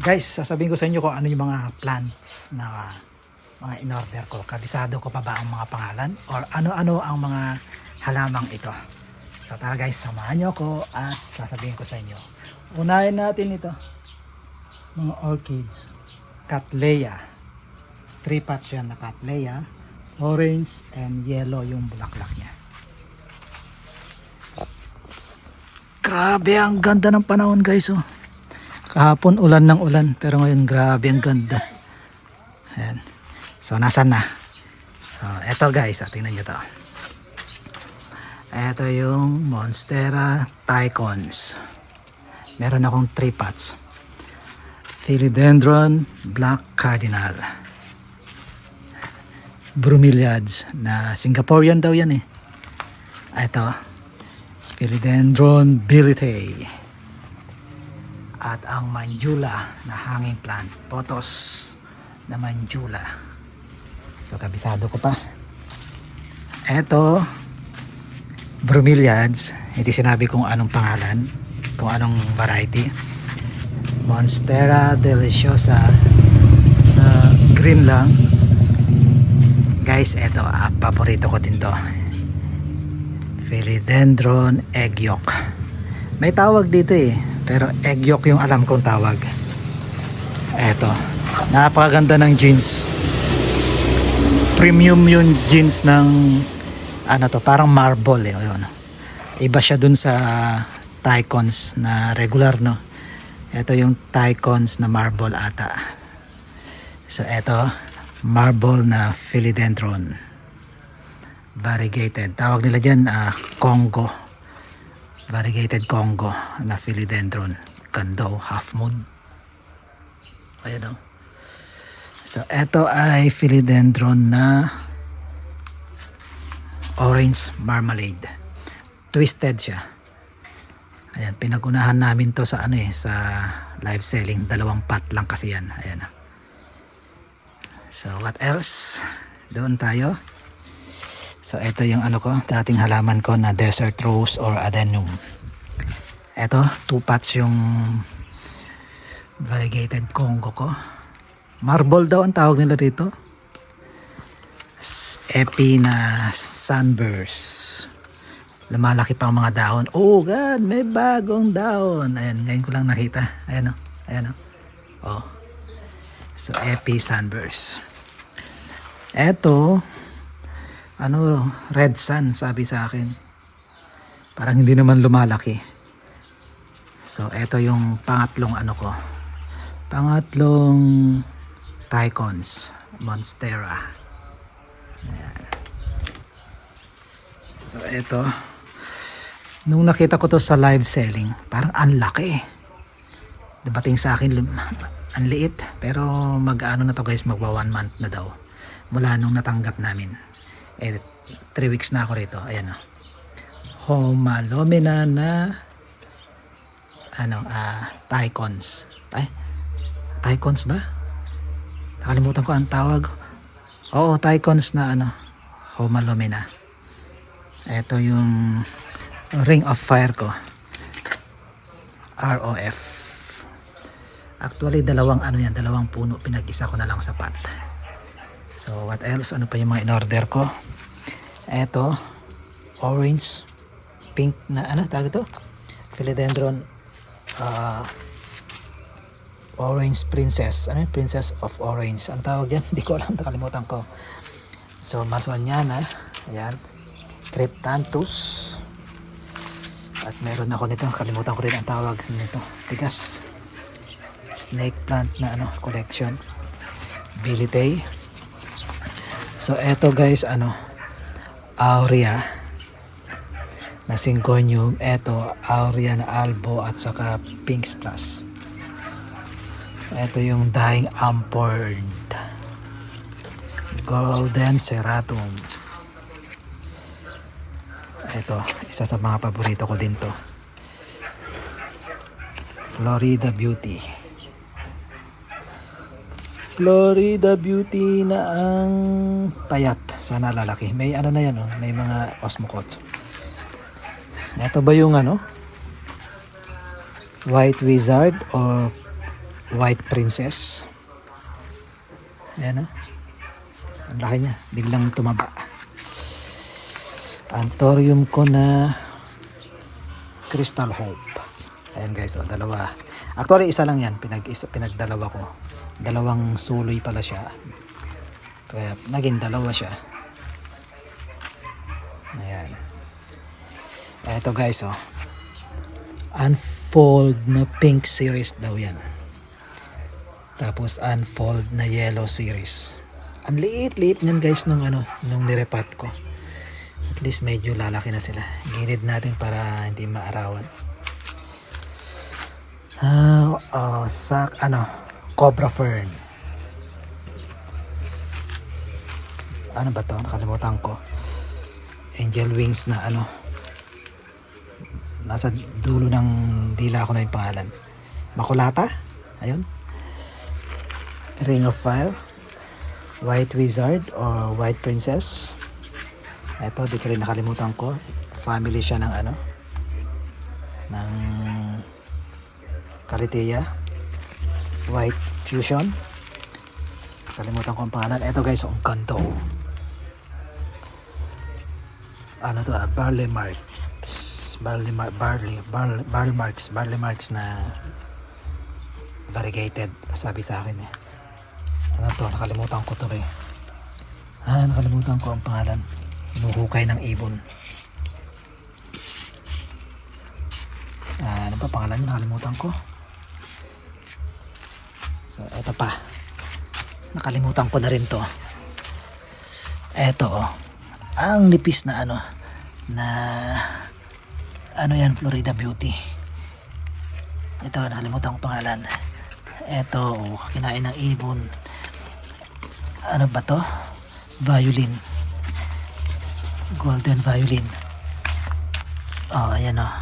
guys, sasabihin ko sa inyo kung ano yung mga plants na mga in-order ko. Kabisado ko pa ba ang mga pangalan? Or ano-ano ang mga halamang ito? So tara guys, samahan nyo ako at sasabihin ko sa inyo. Unahin natin ito. Mga orchids. Cattleya. Three pots yan na Cattleya. Orange and yellow yung bulaklak niya. Grabe, ang ganda ng panahon guys. Oh. Kahapon ulan ng ulan, pero ngayon grabe ang ganda. Ayan. So, nasan na? So, eto guys, ah, tingnan nyo to. Eto yung Monstera Tycons. Meron akong 3 pots. Philodendron Black Cardinal. Bromeliads na Singaporean daw yan eh. Ito, Philodendron bilitei. At ang Manjula na hanging plant. Potos na Manjula. So, kabisado ko pa. Ito, Bromeliads. Hindi sinabi kung anong pangalan, kung anong variety. Monstera deliciosa na green lang. Guys, ito, ah, paborito ko din to. Philodendron egg yolk. May tawag dito eh, pero egg yolk yung alam kong tawag. Eto, napakaganda ng jeans. Premium yung jeans ng ano to, parang marble eh. Yun. Iba siya dun sa Tycons na regular no. Ito yung Tycons na marble ata. So eto, marble na philodendron variegated. Tawag nila dyan ah, Congo. Variegated Congo na philodendron. Ganda oh, half moon. Ayan o. So, eto ay philodendron na orange marmalade. Twisted siya. Ayan, pinagunahan namin to sa ano eh, sa live selling. Dalawang pot lang kasi yan. Ayan. So, what else? Doon tayo. So ito yung ano ko, dating halaman ko na desert rose or adenum. Ito, two pots yung variegated Congo ko. Marble daw ang tawag nila dito. S- Epi na sunburst. Lumalaki pa ang mga dahon. Oh God, may bagong dahon. Ayan, ngayon ko lang nakita. Ayan o, ayan o. Oh. So, Epi sunburst. Eto, ano, red sun sabi sa akin. Parang hindi naman lumalaki. So, eto yung pangatlong ano ko. Pangatlong Tycons Monstera. Ayan. So, eto. Nung nakita ko to sa live selling, parang ang laki. Dabating sa akin, ang liit. Pero mag-ano na to guys, magwa one month na daw. Mula nung natanggap namin eh 3 weeks na ako rito. Ayan o Homalomena na ano ah Tycons ay Tycons ba? Nakalimutan ko ang tawag. Oo Tycons na ano Homalomena ito yung ring of fire ko. ROF actually dalawang ano yan dalawang puno. Pinag-isa ko na lang sa pot So, what else? Ano pa yung mga in-order ko? Eto, orange, pink na, ano tawag ito? Philodendron, uh, orange princess. Ano yun? Princess of orange. Ang tawag yan? Hindi ko alam, nakalimutan ko. So, Masoniana, ayan. Cryptanthus. At meron ako nito, kalimutan ko rin ang tawag nito. Tigas. Snake plant na ano, collection. Bilitay. So eto guys ano Aurea na syngonium, eto Aurea na albo at saka Pinks Plus. Eto yung dying ampered Golden Ceratum. Eto, isa sa mga paborito ko din to. Florida Beauty. Florida Beauty na ang payat. Sana lalaki. May ano na yan, oh. may mga osmocote. Ito ba yung ano? White Wizard or White Princess. Ayan o. Ang laki niya. Biglang tumaba. Antorium ko na Crystal Hope. Ayan guys, o dalawa. Actually, isa lang yan. Pinag, isa, pinagdalawa ko. Dalawang suloy pala siya. Kaya naging dalawa siya. Ayan. Eto guys, oh. Unfold na pink series daw yan. Tapos unfold na yellow series. Ang liit-liit niyan guys nung ano, nung nirepat ko. At least medyo lalaki na sila. Gilid natin para hindi maarawan. Ah, ah, sa ano, cobra fern. Ano ba to? Nakalimutan ko. Angel wings na ano. Nasa dulo ng dila ko na yung pangalan. Makulata. Ayun. Ring of Fire. White Wizard or White Princess. Ito, di ko rin nakalimutan ko. Family siya ng ano. Ng Calitea. White Fusion. Kalimutan ko ang pangalan. Ito guys, ang oh. Ano to ah, barley marks. Barley, mar- barley, barley, barley marks, barley marks na variegated. Sabi sa akin eh. Ano to, nakalimutan ko eh. Ah, nakalimutan ko ang pangalan. Hinuhukay ng ibon. Ah, ano ba pangalan niya? Nakalimutan ko. So, eto pa. Nakalimutan ko na rin to. Eto oh. Ang nipis na ano na ano yan Florida Beauty. Ito nakalimutan ko pangalan. Ito oh, kinain ng ibon. Ano ba to? Violin. Golden violin. Oh, ayan oh.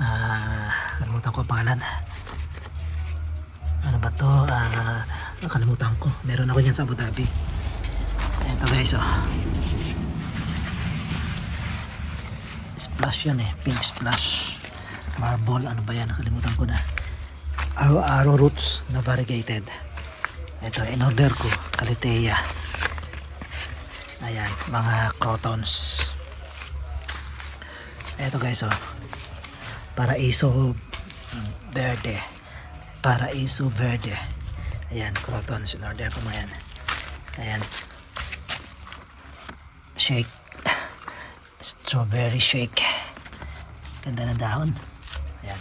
Ah, nakalimutan ko ang pangalan. Ba to? Ah, nakalimutan ko. Meron ako niyan sa Abu Dhabi. Ito guys, oh. Splash yan eh. Pink splash. Marble, ano ba yan? Nakalimutan ko na. Arrow, roots na variegated. Ito, in order ko. Calitea. Ayan, mga crotons. Ito guys, oh. Paraiso verde. Paraiso verde. Ayan, crotons. In order ko mga yan. Ayan, shake. Strawberry shake. Ganda ng dahon. Ayan.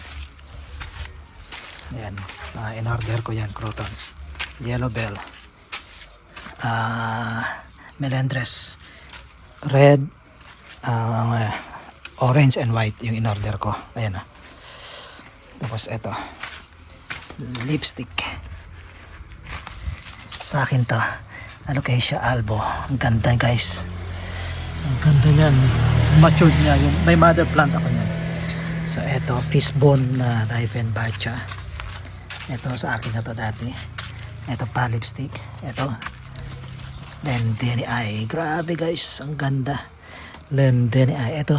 Ayan. Mga in order ko yan crotons. Yellow bell. Ah melendres. Red ah, orange and white yung in order ko. Ayan ah. tapos eto lipstick. Sa akin to. Alocasia albo? Ang ganda guys. Ang ganda niyan. Matured niya yun. May mother plant ako niyan. So eto fishbone na Diefenbachia eto sa akin na to dati. Eto pa lipstick. Eto. Lendeni Eye grabe guys. Ang ganda. Lendeni Eye eto.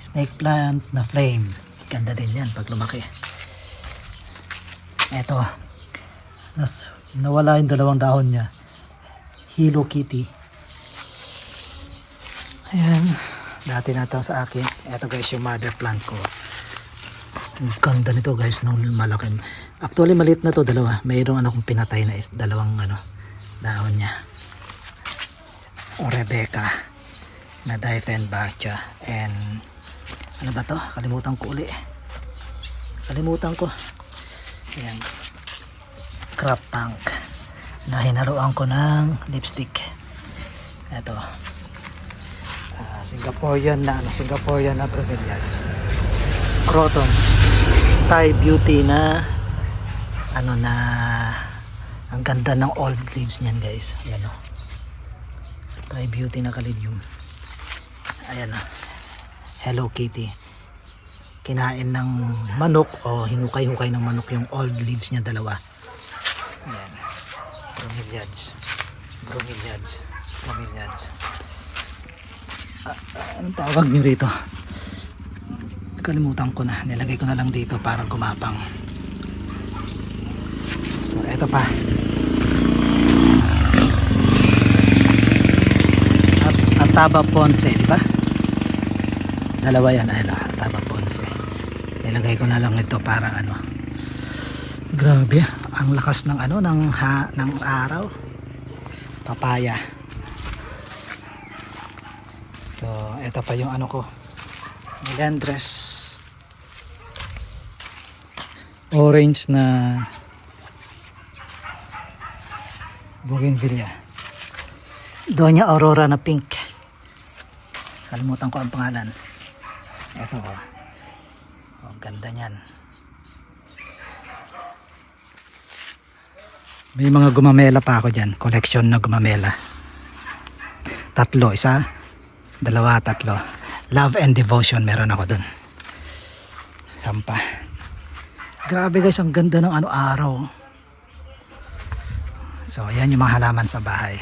Snake plant na flame. Ganda din yan pag lumaki eto nas, nawala yung dalawang dahon niya Hello Kitty. Ayan. Dati na sa akin. Ito guys yung mother plant ko. Ang ganda nito guys nung malaki. Actually maliit na to dalawa. Mayroong ano kong pinatay na is dalawang ano dahon niya. O Rebecca na Diefenbachia and ano ba to? Kalimutan ko uli. Kalimutan ko. Ayan. Crop tank na hinaluan ko ng lipstick. Ito. Ah, Singaporean na ano, Singaporean na bromeliads. Crotons. Thai beauty na ano na ang ganda ng old leaves niyan guys. Ayan o. Thai beauty na kalidium. Ayan o. Hello Kitty. Kinain ng manok o hinukay-hukay ng manok yung old leaves niya dalawa. Ayan. Bromeliads. Bromeliads. Bromeliads. Ah, ah, anong tawag nyo rito? Nakalimutan ko na. Nilagay ko na lang dito para gumapang. So, eto pa. At Ataba Ponce, di ba? Dalawa yan, ayun, ah. Nilagay ko na lang ito para ano. Grabe, ang lakas ng ano ng ha, ng araw. Papaya. So, ito pa yung ano ko. Melendres. Orange na Bougainvillea. Doña Aurora na pink. Kalimutan ko ang pangalan. Ito oh. Oh, ganda niyan. May mga gumamela pa ako dyan. Collection na gumamela. Tatlo. Isa, dalawa, tatlo. Love and devotion meron ako dun. Sampa. Grabe guys, ang ganda ng ano araw. So, ayan yung mga halaman sa bahay.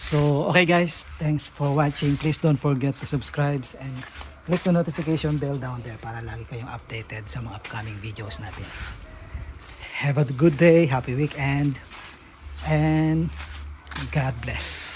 So, okay guys, thanks for watching. Please don't forget to subscribe and click the notification bell down there para lagi kayong updated sa mga upcoming videos natin. Have a good day, happy weekend, and God bless.